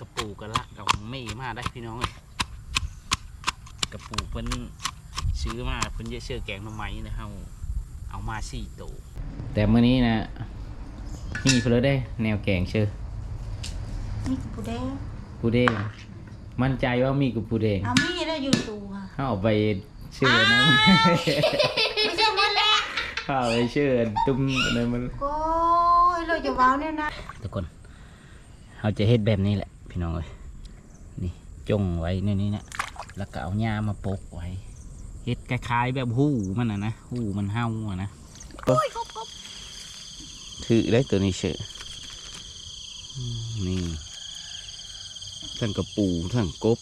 กระปูกระละกับไม่มาได้พี่น้องเลยกระปูเพิ่นซื้อมาเพิ่นจะเชื่อแกงหน่อไม้นะเฮาเอามาสี่ตัวแต่มื้อนี้นะมีเพิ่นเลยได้แนวแกงเชื่อนี่ผู้แดงปูเด้งมั่นใจว่ามีกับปูเด้งเอามีแล้วอยู่ตัวเขาเอาไปเชื่อนะไม่ใช่มันแหละเขาเอาไปเชื่อตุ้มอะไรมันโอ้ยเราจะว้าวเนี่ยนะทุกคนเราจะเฮ็ดแบบนี้แหละ พี่น้องเอ้ยนี่จงไว้ในนี้นะแล้วก็เอาหญ้ามาปกไว้เฮ็ดคล้ายๆแบบหู้มันนะนะหู้มันเห่าอะนะคบถือได้ตัวนี้เชื่อนี่ทั้งกระปูทั้งกบ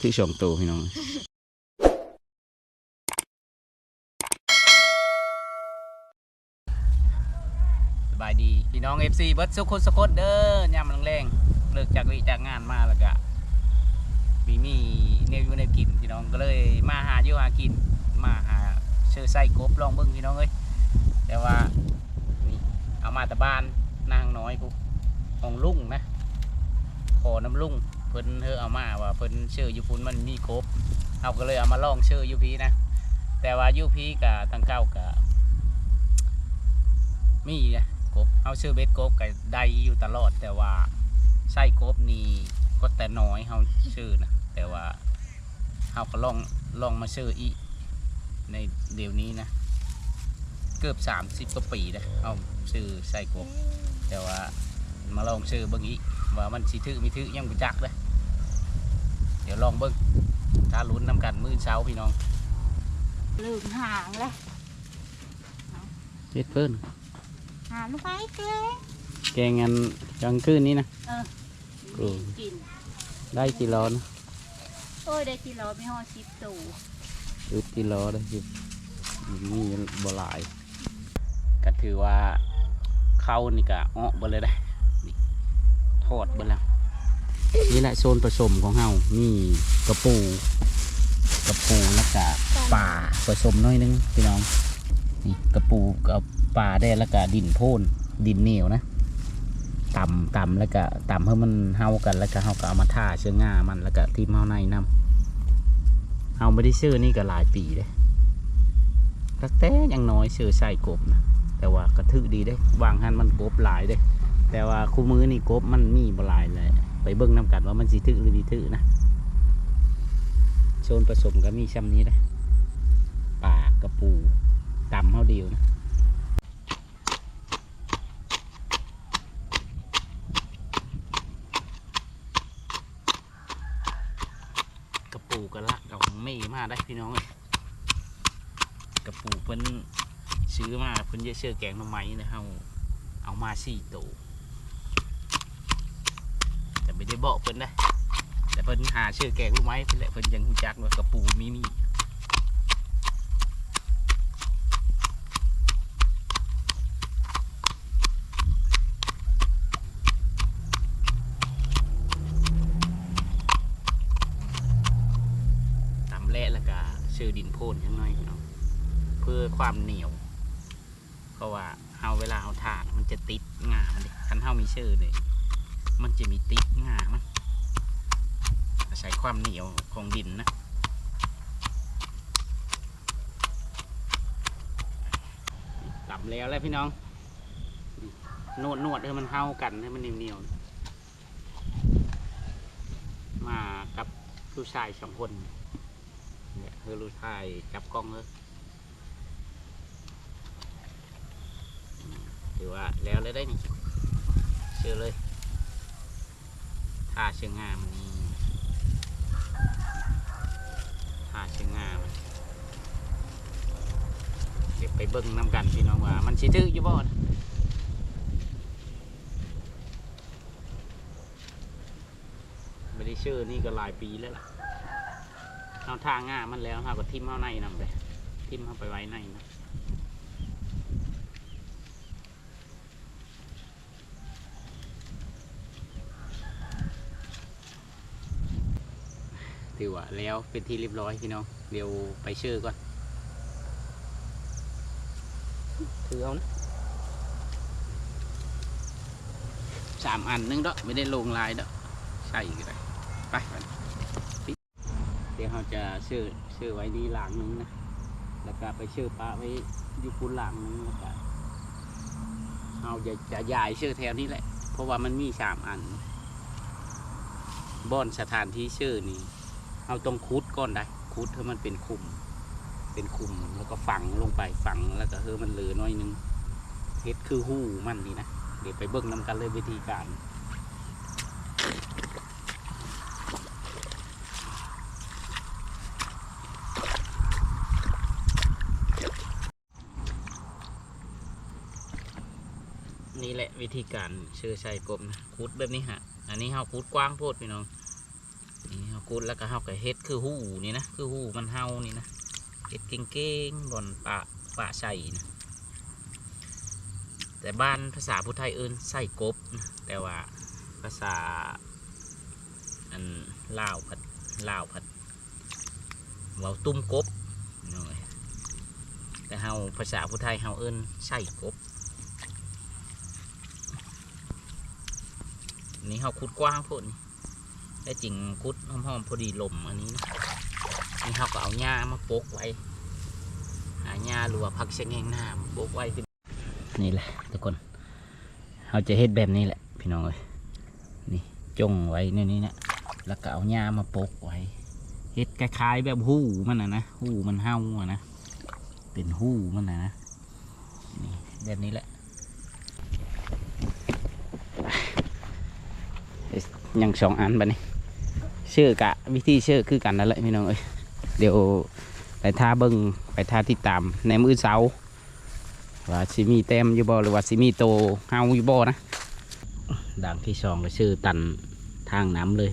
ที่สองตัวพี่น้องสบายดี พี่น้อง FC เบิร์ดสุขุนสุขเด้อยามแรงๆ เลิกจากวิจากงานมาแล้วก็มีมีเนวอยู่ในกินพี่น้องก็เลยมาหาอยู่หากิน มาหาเชื่อไส้กบลองเบิ่งพี่น้องเอ้ยแต่ว่านี่เอามาแต่บ้านนางน้อยกูของลุงนะขอน้ำลุงเพิ่นเฮอเอามาว่าเพิ่นเชื่ออยู่พุ่นมันมีกบเอาก็เลยเอามาลองเชื่ออยูพีนะแต่ว่ายูพีกับทางเก้ากับมีนะกบเอาชื่อเบ็ดกบก็ได้อยู่ตลอดแต่ว่า ไส้กบนี่ก็แต่น้อยเฮาชื่อนะแต่ว่าเฮาก็ลองลองมาชื่ออีกในเดี๋ยวนี้นะ เกือบ30กว่าปีนะเอาชื่อไส้กบ แต่ว่ามาลองชื่อเบิ่งอีกว่ามันสิถือมีถือยังบ่จักเลยเดี๋ยวลองเบิ่งถ้าลุ้นนำกันมื้อเช้าพี่น้องลืมห่างแล้วเฮ็ดเพิ่นหาลูกไปเจ๊แกงอันกลางคืนนี้นะเออโอ้มีกิน ได้กี่โลนะโอ้ยได้กิโลไม่ห่อชิปตู่อึดกิโลได้อยู่มีบ่หลาย ก็ถือว่าเข้านี่ก็อ้อเบ่เลยได้นี่ทอดเบ่แล้ว นี่แหละโซนผสมของเฮามีกระปู กระปูแล้วก็ป่าผสมหน้อยนึงพี่น้อง นี่กระปูกับป่าได้แล้วก็ดินโพนดินเหนียวนะ ต่ำต่ำแล้วก็ต่ำให้มันเฮากันแล้วก็เฮาก็เอามาท่าเชื้อง่ามันแล้วก็ทิ่มเฮาในน้ำเอาไม่ได้ชื่อนี่ก็หลายปีเลยตั้งแต่ยังน้อยชื่อใส่กบนะแต่ว่ากระทึกดีเด้วางหันมันกบหลายเด้แต่ว่าคู่มือนี่กบมันมีบหลายเลยไปเบิ่งน้ำกันว่ามันสิทึกหรือดีทึกนะโซนผสมก็มีช่ำนี้เลยปลากระปูตำเฮาเดียวนะ กระปูกระละกับไมาได้พี่น้องเอ้ยกระปูเพิ่นซื้อมาเพิ่นจะเชื่อแกงหน่อไม้นะครับเอามาสี่ตัวแต่ไม่ได้บอกเพิ่นนะแต่เพิ่นหาเชื่อแกงหน่อไม้เพิ่นแหละเพิ่นยังหูจักว่ากระปูมีมีตำแล่แล้วก็ชื่อดินโพนยังน้อยพี่น้องเพื่อ ความเหนียว เพราะว่าเฮาเวลาเฮาทานมันจะติดงามันดิคันเฮามีชื่อเลยมันจะมีติดงามันอาศัยความเหนียวของดินนะกลับแล้วแล้วพี่น้องนวดนวดให้มันเฮากันให้มันเหนียวๆมากับผู้ชายสองคนเนี่ยคือลูกชายจับกล้องเลย ถือว่าแล้วเลยได้นี่เชื่อเลยท่าเชื่องามมันนี่ท่าเชื่องามันเดี๋ยวไปเบิ้งน้ำกันพี่น้องว่า มันสิถืออยู่บ่นะไม่ได้เชื่อนี่ก็หลายปีแล้วล่ะเอาท่างามันแล้วเราก็ทิมเข้าในนำไปทิมเข้าไปไว้ในนะ ถือว่าแล้วเป็นที่เรียบร้อยพี่น้องเดี๋ยวไปเชื่อก่อนถือเอานะสามอันนึงดอไม่ได้ลงลายดอใส่ก็ได้ไปไปเดี๋ยวเราจะเชื่อเชื่อไว้นี่หลังนึงนะแล้วก็ไปเชื่อปลาไว้อยู่ปูนหลังนึงแล้วก็เราจะจะย้ายเชื่อแถวนี้แหละ เพราะว่ามันมีสามอันบ่อนสถานที่เชื่อนี่ เอาต้องคุดก่อนได้คุดให้มันเป็นคุม เป็นคุมแล้วก็ฝังลงไปฝังแล้วก็เฮ้มันเหลือน้อยนึงเฮ็ดคือหู้มันนี่นะเดี๋ยวไปเบิ่งนำกันเลยวิธีการนี่แหละวิธีการเชื่อใส่กบนะคุดแบบนี้ฮะ อันนี้เฮาคุดกว้างโพดพี่น้อง นี่เฮาคุดแล้วก็เฮาก็เฮ็ดคือหูนี่นะคือหูมันเฮานี่นะเฮ็ดเก่งๆบอนปะปะใส่นะแต่บ้านภาษาพุทธไทยเอิ้นใส่กบนะแต่ว่าภาษาอันลาวผัดลาวผัดเว้าตุ้มกบหน่อยแต่เฮาภาษาพุทธไทยเฮาเอิ้นใส่กบนี่เฮาคุดกว้างโพดนี่ แต่จริงคุดหอมๆพอดีลมอันนี้นะนี่เฮาก็เอาหญ้ามาปกไว้หาหญ้าหรือว่าผักเชงแงงหน้ามาปกไว้นี่แหละทุกคนเราจะเฮ็ดแบบนี้แหละ พี่น้องเอ้ยนี่จงไว้ในนี้นะแล้วก็เอาหญ้ามาปกไว้เฮ็ดคล้ายๆแบบหู้มันนะนะหู้มันเห่าอะนะเป็นหู้มันนะนะนี่แบบนี้แหละยังสองอันบัดนี้ ชื่อกะวิธีชื่อคือกันนั่นแหละพี่น้องเอ้ยเดี๋ยวไปท่าเบิ้งไปท่าติดตามในมือเสาว่าสิมีแต้มอยู่บ่หรือว่าสิมีโตเฮาอยู่บ่นะด่างที่สองก็ชื่อตันทางน้ำเลย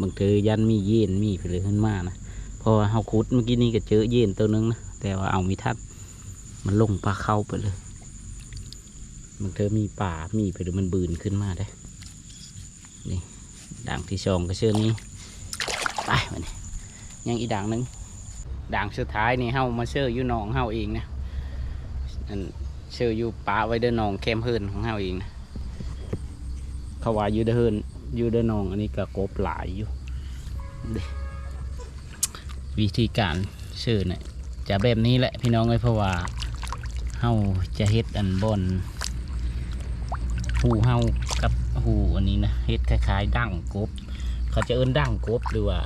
บางทียันมีเย็นมีไปเลยขึ้นมานะเพราะว่าเฮาคุดเมื่อกี้นี้ก็เจอเย็นตัวนึงนะแต่ว่าเอามีทัดมันลงปลาเข้าไปเลยบางเธอมีป่ามีไปหรือมันบืนขึ้นมาได้ด่างที่สองก็เชื่อนี้ ไปนี่ยังอีด่างหนึงด่างสุดท้ายนี่เฮามาเชื่ออยู่หนองเฮาเองนะอันเชื่ออยู่ป่าไว้เดินหนองแคมเฮิรนของเฮาเองนะเขาว่าอยู่เดินเฮิรนอยู่เดินหนองอันนี้ก็กบหลายอยู่วิธีการเชื่อเนี่ยจะแบบนี้แหละพี่น้องเอ้ยเพราะว่าเฮาจะเฮ็ดอันบนหูเฮากับหูอันนี้นะเฮ็ดคล้ายๆดั้งกบ เขาจะเอิ้นดั้งกบหรือว่า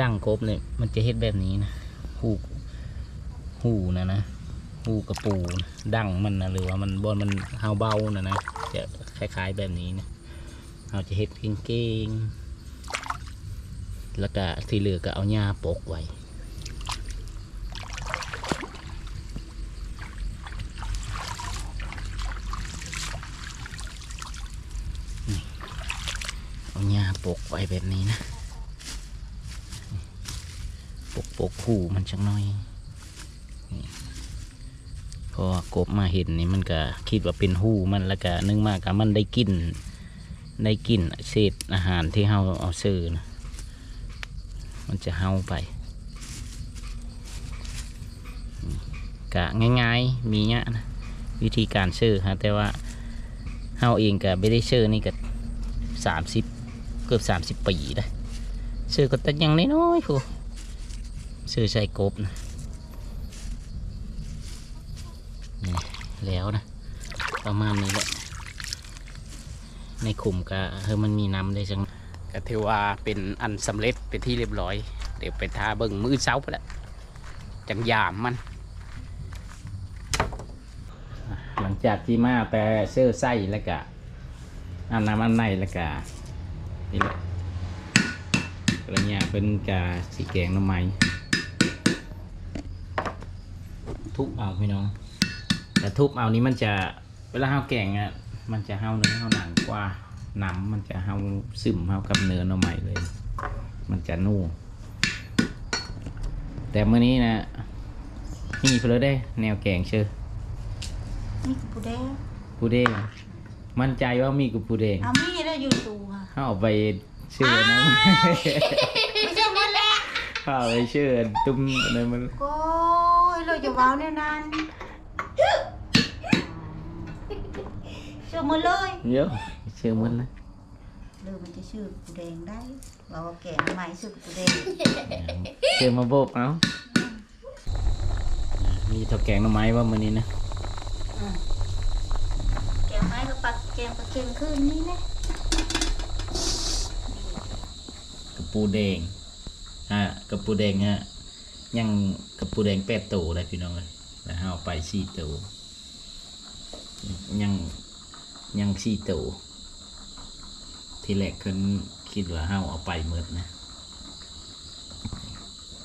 ดั้งกบเนี่ยมันจะเฮ็ดแบบนี้นะหูหูนะนะหูกระปูนะดั้งมันนะหรือว่ามันบอลมันเฮาเบานะนะจะคล้ายๆแบบนี้นะเราจะเฮ็ดเก่งๆแล้วก็ที่เหลือก็เอาหญ้าปกไว้ เอาหญ้า ปกไว้แบบนี้นะ ปกปกหูมันจังน้อยพอกบมาเห็นนี่มันก็คิดว่าเป็นหูมันแล้วก็นึงมากกับมันได้กิน ได้กินเศษอาหารที่เฮาเอาซื้อนะมันจะเฮาไปกะง่ายๆ มีเนี้ยนะวิธีการซื้อฮะแต่ว่าเฮาเองก็ไม่ได้ซื้อนี่ก็สามสิบ เกือบสามสิบปีเลยซื้อก็แต่ยังน้อยๆพูซื้อใส่กบนะนี่แล้วนะ ประมาณนี้แหละ ในขุมก็เฮ้มันมีน้ำได้จังก็ถือว่าเป็นอันสำเร็จเป็นที่เรียบร้อย เดี๋ยวไปทาเบิ่งมือเช้าไปแล้วจังยามมัน หลังจากที่มาแต่เสื้อไส้แล้วก็อันน้ำอันในแล้วก็ นี่แหละกระเนี่ยเป็นกาสีแกงหน้ำไม้ทุบเอาพี่น้อง แต่ทุบเอานี้มันจะเวลาเฮาแกงอะมันจะเฮาเนื้อเฮาหนังกว่าหน้ำมันจะเฮาซึมเฮากับเนื้อหน้ำไม้เลย มันจะนุ่มแต่เมื่อนี้นะมีเพลอได้ แนวแกงเชื่อนี่ปูแดงผู้เด้ง มั่นใจว่ามีกับผู้เด้งเอามีแล้วอยู่ตัวเขาเอาไปเชื่อนะไม่ใช่มันแหละข้าวไปเชื่อตุ้มอะไรมันโอ้ยเราจะว้าวแน่นานเชื่อมาเลยเยอะเชื่อมันนะเรือมันจะชื่อปูแดงได้เราว่าแกงใหม่ชื่อปูแดงเจอมาโบกเอามีเท่าแกงหน่อไม้ว่ามื้อนี้นะ กงไม้ก็ปักแกงปลาเค็มขึ้นนี่นะกระปูแดงฮะกระปูแดงฮะยังกระปูแดงแปดตัวเลยพี่น้องเลยแล้วเอาไปสี่ตัวยังยังสี่ตัวที่แรกคืนคิดว่าเฮาเอาไปมืดนะ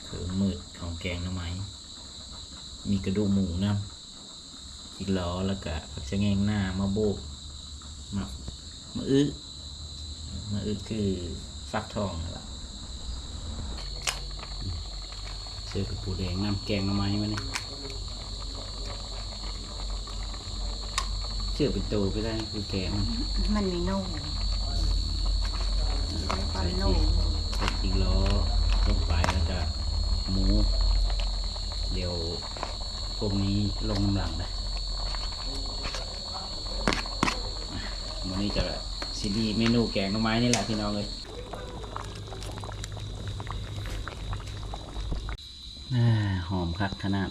คือมืดของแกงน่อไม้มีกระดูกหมูนะ อีกล้อแล้วก็ผักชะแงงหน้ามาโบกมามาอึมาอึคือฟักทองนั่นแหละเสื้อกับปูแดงน้ำแกงหน่อไม้มาเนี่ยเชื่อเป็นตัวไปได้คือแกงมันมันมีนุ่มตอนนุ่มใส่จิงล้อลงไปแล้วก็หมู เดี๋ยวพวกนี้ลงน้ำหลังนะอะ วันนี้จะซีดีเมนูแกงหน่อไม้นี่แหละพี่น้องเลยอ่าหอมคักขนาด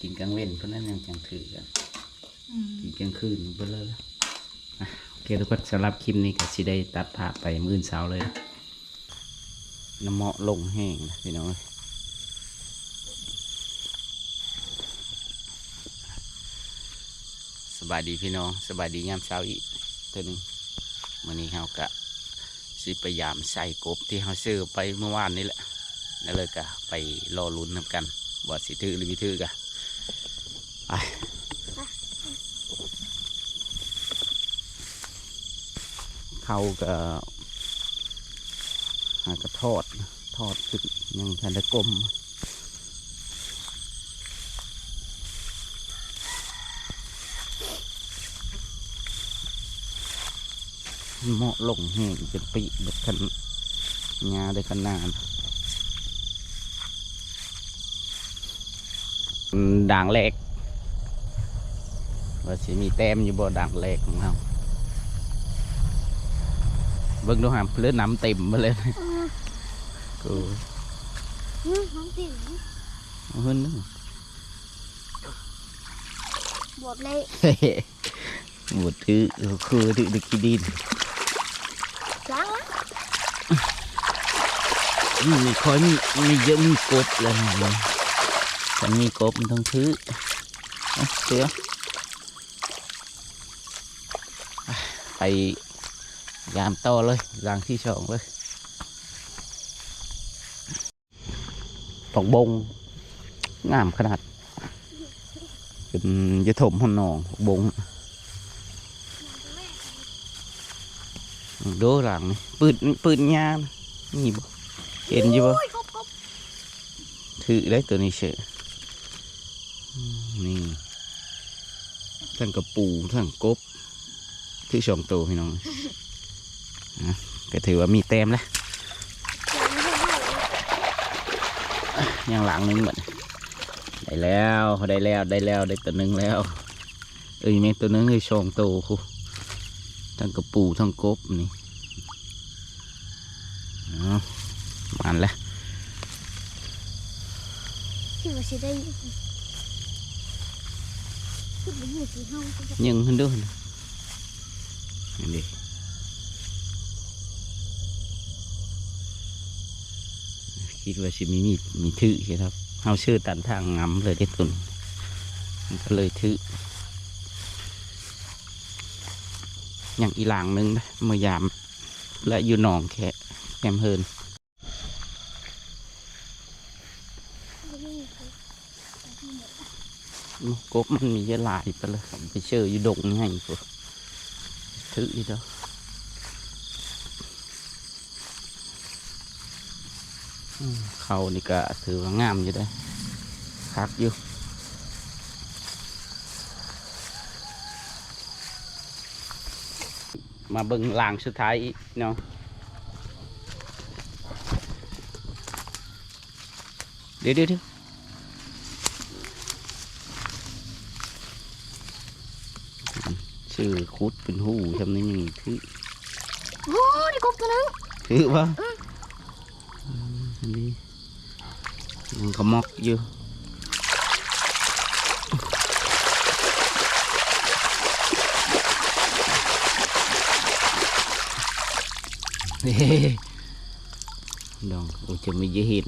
กินกลางเว้นเพราะนั้นยังจังถือกันกินกลางคืนเบลอแล้วอะโอเคทุกคนสำหรับคลิปนี้ก็สิได้ตัดภาพไปมื้ออนเช้าเลยนะน้ำเหมาะลงแห้งนะพี่น้องเอ้ยส บายดีพี่น้องสบายดียามเช้าอีกเท่านึงวันนี้เรากะสิพยายามใส่กบที่เราซื้อไปเมื่อวานนี่แหละนั่นเลยกะไปรอลุ้นนำกันว่าสิถือหรือไม่ถือกะไปเขาก็หากระทอดทอดขึ้นยังทันได้กลม เหมาะลงแห้งเป็นปีเบ็ดขันงาได้ขนาดอืมด่างแรกว่าสิมีแต้มอยู่บ่ด่างแรกของเราเบิ่งดูหามเลือดน้ำเต็มมาเลยกูอืมน้องติ๋วเอาเพิ่นนึงบวกเลยเฮ้หมดถือคือถือดึกขี้ดินล้างละ มีคอยมีมีเยอะมีกบเลยฉันมีกบมันต้องถือเอาเสือไปยามต่อเลยรางที่สองเลยตอกบงงามขนาดเป็นยะถมหอนองบง ดูหลังนี่ปืนปืนยางนี่บ่เห็นอยู่บ่ถือได้ตัวนี้เฉยนี่ทั้งกระปูทั้งกบที่สองตัวพี่น้องนะก็ถือว่ามีแต้มแล้วยังหลังนึงหมดได้แล้วได้แล้วได้แล้วได้ตัวหนึงแล้วเอ้ยแม่ตัวหนึงคือสองตัวคูทั้งกระปูทั้งกบนี่ มันแล้วที่ว่าสิได้คือเป็นหูสีห้องก็จะยังขึ้นด้วยนะอันนี้คิดว่าสิมีมีมีถือใช่ครับเฮาชื่อตันทางงำเลยได้ตุนมันก็เลยถืออย่างอีหลางหนึงนะเมื่อยามและอยู่หนองแค่แคมเฮิน ไม่ได้ให้ กบมันมีเยอะหลายไปเลยไปเชื่ออยู่ดงนี่ให้พวกถืออีกแล้วอืมเขานี่ก็ถือว่างามอยู่ได้คักอยู่มาเบิ่งหลางสุดท้ายเนาะเดี๋ยวเดี๋ยวเดี๋ยวอืมสิ ชื่อคุดเป็นหูทำนี้ยังถือโอ้ได้กบตัวนึงถือปะอืมอันนี้มันก็มอกอยู่เฮ้ดองโอ้จะไม่เห็น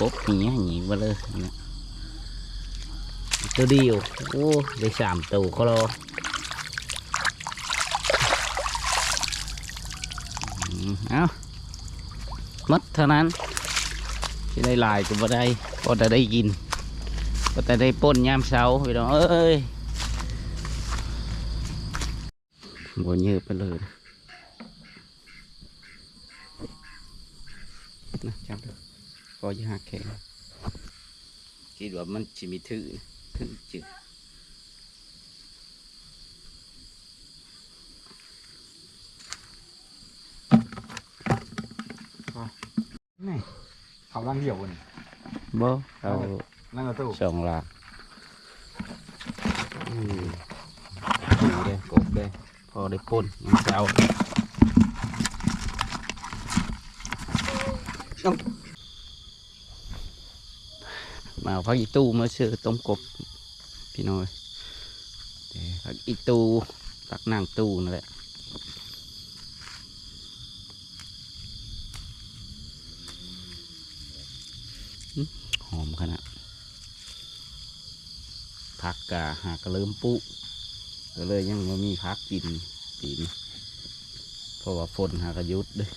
กบอย่างเงี้ยอย่างงี้มาเลยเนี่ยตัวเดียวโอ้ได้สามตัวก็รออืมเอา หมัดเท่านั้นที่ได้หลายก็บ่ได้พอแต่ได้กินพอแต่ได้ป่นยามเช้าพี่น้องเอ้ยบ่เยอะไปเลยนะนะจับดูพอจะหักแข็งคิดว่ามันจะมีถือถือจึก นี่เขา ลังเดี่ยวนี่บ่เอานั่งกระตู้สองหลักอืมดูเด้กบเด้พอได้ป่นยังเช้ามาเอาพักอีตู้มาเชื่อต้มกบพี่น้อยแต่พักอีตู้พักนางตู้นั่นแหละ หอมขนาดพักกะหากกระเริ่มปุ๊ก็เลยยังไม่มีพักกินปีนเพราะว่าฝนหากระยุดเด้อ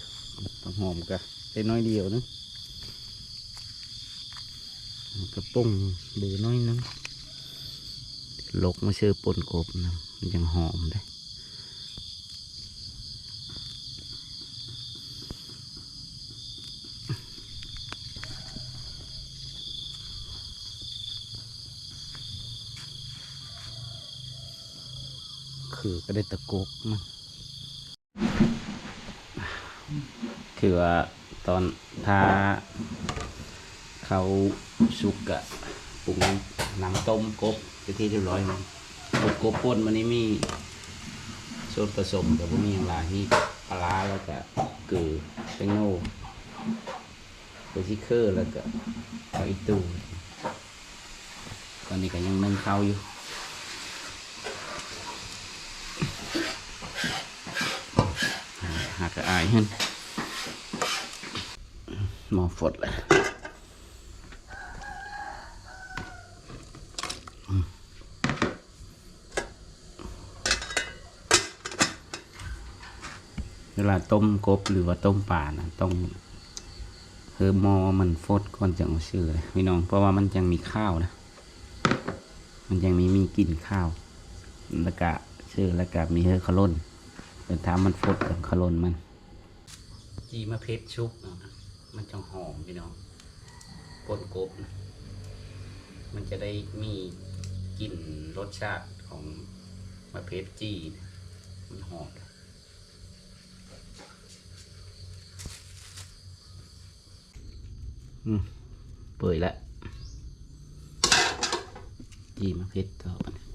ต้องหอมกะได้น้อยเดียวนึงกระปุ้งเบือน้อยนึงลกมาเชื่อปนกบนะมันยังหอมได้ คือก็ ได้ตะกุกมันคือว่าตอนถ้าเขาสุกอะปรุงนังต้มกบไปที่เรียบร้อยมันกบกบป่นมันนี้มีส่วนผสมแต่ว่ามีอย่างไรที่ปลาแล้วก็เกลือแป้งโน่เบอร์ซิเคอร์แล้วก็ข้าอีตูตอนนี้ก็ยังนึ่งข้าวอยู่ หากระอายขึ้นมอฝดเลยเวลาต้มกบหรือว่าต้มป่านะต้องเพิ่มหมอมันฟดก่อนจะเอาชื่อเลยพี่น้องเพราะว่ามันยังมีข้าวนะ มันยังมีมีกลิ่นข้าวแล้วก็ชื่อแล้วก็มีเฮอขล่นเป็นท้ามันฟดกับขลนมัน จีมะเพชรชุบนะมันจะหอมพี่น้องปนกบ มันจะได้มีกลิ่นรสชาติของมะเพชรจีมันหอมอืมเปื่อยแล้วจีมะเพชรต่อไป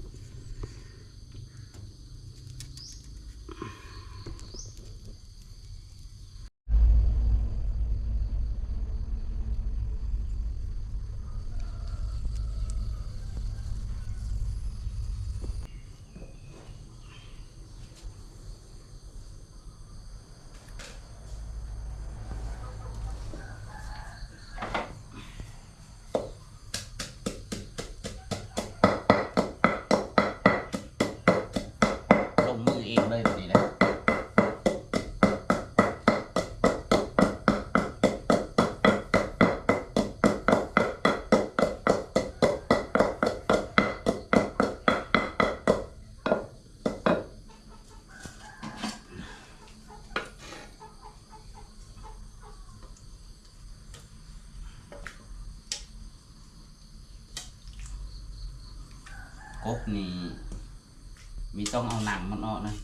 ต้องเอาหนังมันออกนะ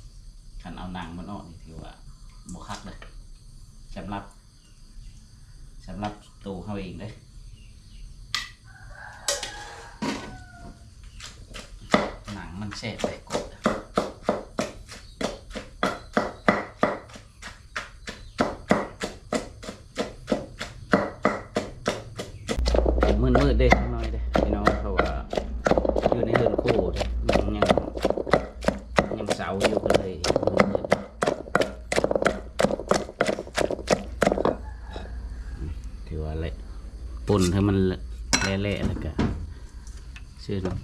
ขันเอาหนังมันออกนี่ถือว่าบคักเลยสำหรับสำหรับตัวเขาเองเลยหนังมันแสบเลย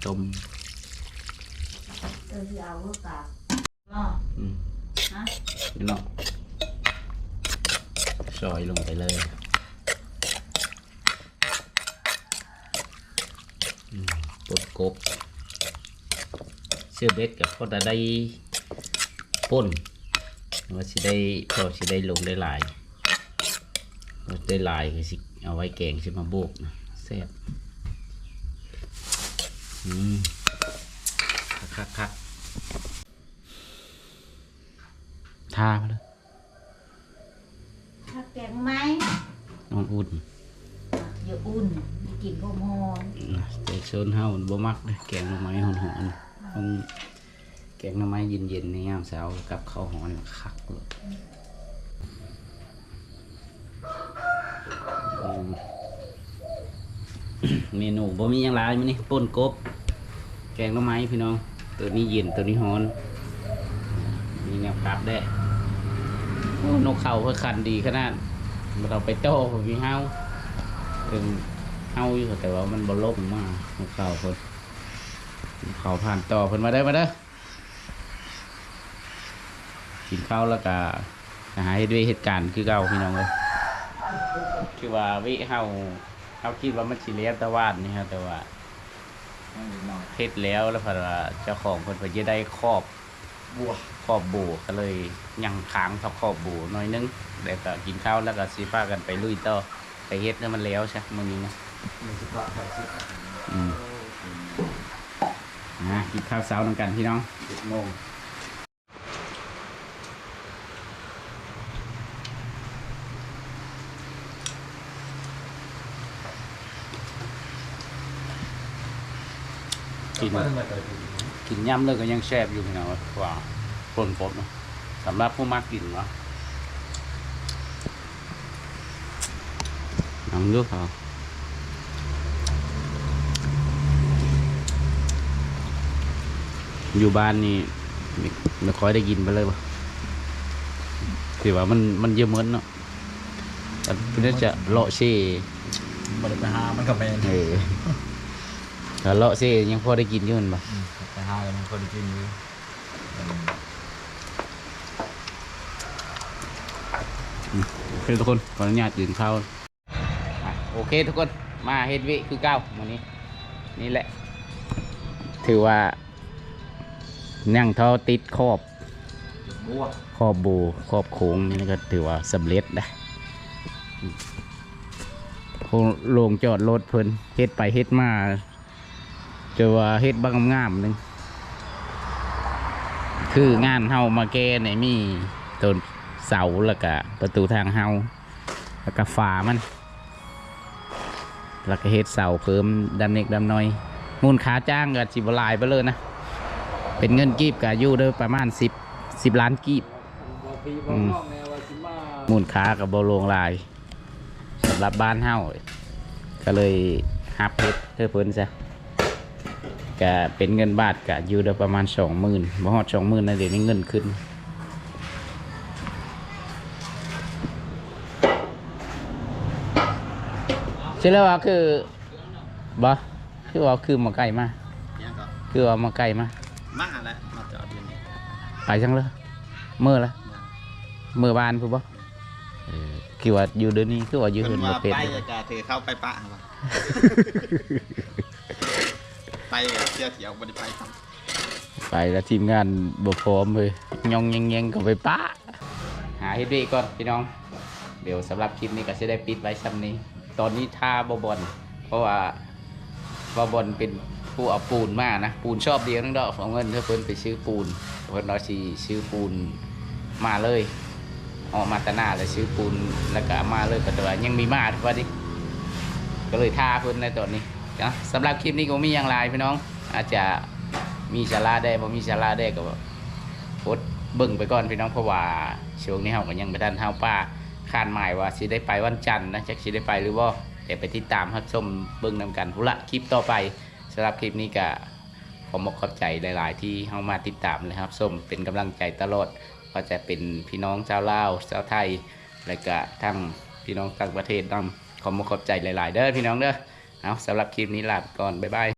ชื่อน้ำต้มเออที่เอาลูกกาบเนาะอืมฮะพี่เน้องซอยลงไปเลยปดกบเสื้อเบ็ดกับพอจะได้ป่นว่าสิได้พอสิได้ลงได้หลายได้หลายก็สิเอาไว้แกงสิมาโบกนะแซ่บอืมคักคักๆทาไปเลย ถ้าแกงไหม น้องอุ่น อย่าอุ่นมีกลิ่นหอม แต่เชิญเฮามัน บ่มักเลยแกงหน่อไม้หอนๆต้องแกงหน่อไม้เย็นๆในยามเช้ากับข้าวหอนคักเลยเมนูบ่มียังหลายมื้อนี้ป่นกบ แกงหน่อไม้พี่น้อง ตัวนี้เย็นตัวนี้ฮ้อน มีแนวกลับได้โอ้นกเขาเพื่อคันดีขนาดเราไปโต้พี่เฮาถึง เฮาอยู่แต่ว่ามันบ่ลงมากนกเขาเพิ่นนกเขาผ่านต่อเพิ่นมาได้อมาเด้อกินข้าวแล้วก็หาให้ด้วยเหตุการณ์คือเก่าพี่น้องเลยคือว่าวิเฮาเฮาคิดว่ามันสิเลี้ยงแตะวานนี่ฮะแต่ว่านั่งนิดหน่อยเฮ็ดแล้วแล้วเพอว่าเจ้าของเพิ่นเพิ่นจะได้ครอบบัวครอบบูก็เลยยังค้างทับครอบบูหน่อยนึงแล้วก็กินข้าวแล้วก็สิพากันไปลุยต่อไปเฮ็ดให้มันแล้วใช่มื้อนี้นะ มันสิบละไปสิอืมนะกินข้าวเช้านำกันพี่น้องสิบโมงกินไปทำไมไปดีกินย่ำเลยก็ยังแซ่บอยู่พี่น้องว่าปนกบเนาะสำหรับผู้มักกินเนาะน้องลูกเขา อยู่บ้านนี่ไม่ไม่ค่อยได้กินไปเลยปะคือว่ามันมันเยอะเหมือนเนาะแต่เพื่อจะเลาะเช่บ่ได้ไปหามันกับแม่นเออแต่เลาะเช่ยังพอได้กินอยู่มันปะอืมไปหาแล้วมันคนกินอยู่อืมโอเคทุกคนขออนุญาตดื่มข้าวอะโอเคทุกคนมาเฮ็ดวิคือเก้าวันนี้ นี่แหละ ถือว่า นั่งเท่าติดขอบบัวขอบบูขอบโค้งนี่ก็ถือว่าสำเร็จนะโค้งโลงจอดรถเพิ่นเฮ็ดไปเฮ็ดมาเจอว่าเฮ็ดบางงามๆหนึงคืองานเฮามาแก้เนี่ยมีต้นเสาแล้วก็ประตูทางเฮาแล้วก็ฝามันแล้วก็เฮ็ดเสาเพิ่มดำเน็กดำน้อยมูลค่าจ้างก็จิบหลายไปเลยนะ เป็นเงินกีบก็อยู่เด้อประมาณสิบสิบล้านกีบบอกพี่บอกน้องแนวว่าสิมามูลค่ากับบโรงลายสำหรับบ้านเฮาก็เลยฮับเฮ็ดเพื่อเพิ่นซะก็เป็นเงินบาทก็อยู่เด้อประมาณสองหมื่นบ่ฮอดสองหมื่นนะเดี๋ยวนี้เงินขึ้นใช่แล้วว่าคือบ่คือว่าคือมาไกลมายังก็คือว่ามาไกลมา มาแล้วมาจอดอยู่นี่ไปจังเลยเมื่อละเมื่อบ้านพูดบ่เออคือว่าอยู่เดือนนี้คือว่าอยู่เพิ่เดือนนบ่ว่าเป็นไปก็ถือเข้าไปปะว่ะไปเที่ยวเที่ยวบ่ได้ไปครับไปแล้วทีมงานบ่พร้อมเลยยองแยงๆก็ไปปะหาเฮ็ดเวยก่อนพี่น้อง เดี๋ยวสำหรับคลิปนี้ก็จะได้ปิดไว้ซ้ำนี้ ตอนนี้ท่าบ่บอลเพราะว่าบ่บอลเป็น ผู้เอาปูนมานะปูนชอบเดียวนั่งดอกเอาเงินเพื่อเพิ่นไปซื้อปูนเพิ่นเอาสิซื้อปูนมาเลยออกมาตหนาแล้วซื้อปูนแล้วก็มาเลยก็ต่ว่ายังมีมาทุกวันนี้ก็เลยท่าเพิ่นในตอนนี้นะสำหรับคลิปนี้ก็มีอย่างไรพี่น้อง อาจจะมีสาระได้บ่มีสาระได้ก็กดเบิ่งไปก่อนพี่น้องเพราะว่าช่วงนี้เฮาก็ยังไม่ทันเฮาป้าคาดหมายว่าสิได้ไปวันจันทร์นะจักสิได้ไปหรือบ่เดี๋ยวไปติดตามรับชมเบิ่งนำกันพุละคลิปต่อไป สำหรับคลิปนี้ก็ขอมกขอบใจหลาย ๆ ที่เข้ามาติดตามเลยครับส้มเป็นกำลังใจตลอดก็จะเป็นพี่น้องชาวลาวชาวไทย และก็ทั้งพี่น้องต่างประเทศนำขอมกขอบใจหลาย ๆ เด้อพี่น้องเด้อเอาสำหรับคลิปนี้ลาไปก่อนบ๊ายบาย